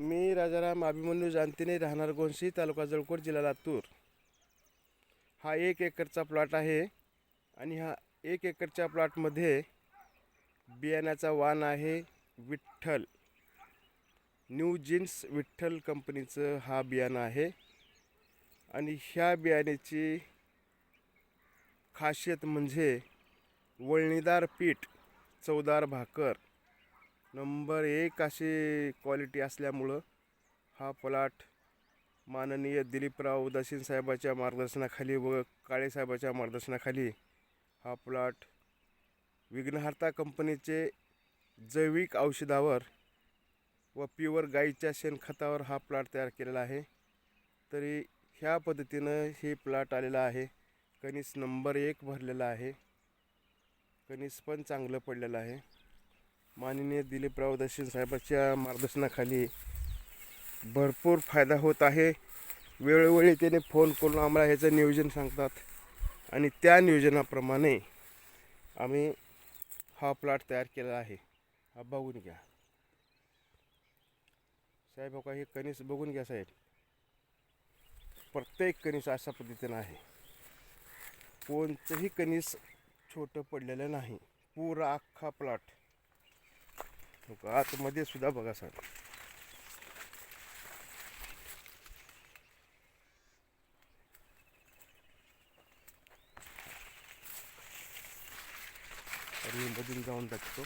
मी राजाराम अभिमन्यू जानतीने राहणार गोंशी तालुका जळकोट जिल्हा लातूर. हा एक एकरचा प्लॉट आहे आणि हा एक एकरच्या प्लॉटमध्ये बियाण्याचा वाण आहे विठ्ठल. न्यू जीन्स विठ्ठल कंपनीचं हा बियाणं आहे आणि ह्या बियाण्याची खासियत म्हणजे वळणीदार पीठ चवदार भाकर. नंबर एक अशी क्वालिटी असल्यामुळं हा प्लॉट माननीय दिलीपराव उदासीन साहेबाच्या मार्गदर्शनाखाली व काळेसाहेबाच्या मार्गदर्शनाखाली हा प्लॉट विघ्नहर्ता कंपनीचे जैविक औषधावर व प्युअर गाईच्या शेणखतावर हा प्लॉट तयार केलेला आहे. तरी ह्या पद्धतीनं हे प्लॉट आलेला आहे. कणीस नंबर एक भरलेला आहे. कणीस पण चांगलं पडलेलं आहे. माननीय दिलीपराव दर्शन साहेबाच्या मार्गदर्शनाखाली भरपूर फायदा होत आहे. वेळोवेळी त्याने फोन करून आम्हाला ह्याचं नियोजन सांगतात आणि त्या नियोजनाप्रमाणे आम्ही हा प्लॉट तयार केला आहे. हा बघून घ्या. साहेब हो का हे कणीस बघून घ्या साहेब. प्रत्येक कणीस अशा पद्धतीनं आहे. कोणतंही कणीस छोटं पडलेलं नाही. पुरा अख्खा प्लॉट. का आतमध्ये सुद्धा बघा सर. तर मी मधून जाऊन टाकतो.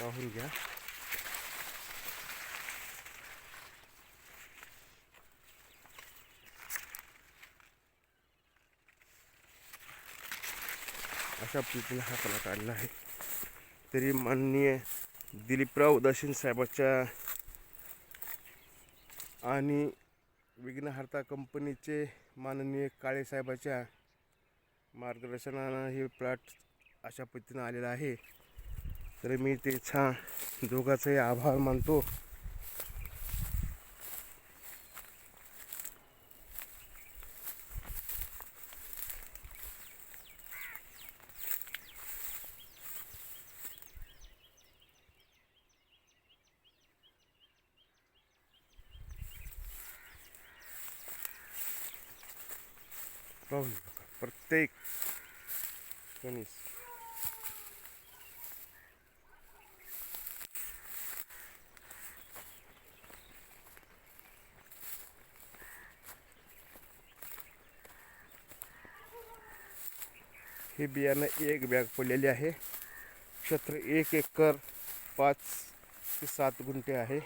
पाहून घ्या. अशा पद्धतीने हा कला काढला आहे. तरी माननीय दिलीपराव उदासीन साहेबाच्या आणि विघ्नहर्ता कंपनीचे माननीय काळे साहेबाच्या मार्गदर्शनानं हे प्लॉट अशा पद्धतीनं आलेला आहे. तर मी ते छान दोघांचाही आभार मानतो. प्रत्येक कणीस हे बियाणं एक बॅग पडलेली आहे क्षेत्र एक एकर पाच ते सात गुंठे आहे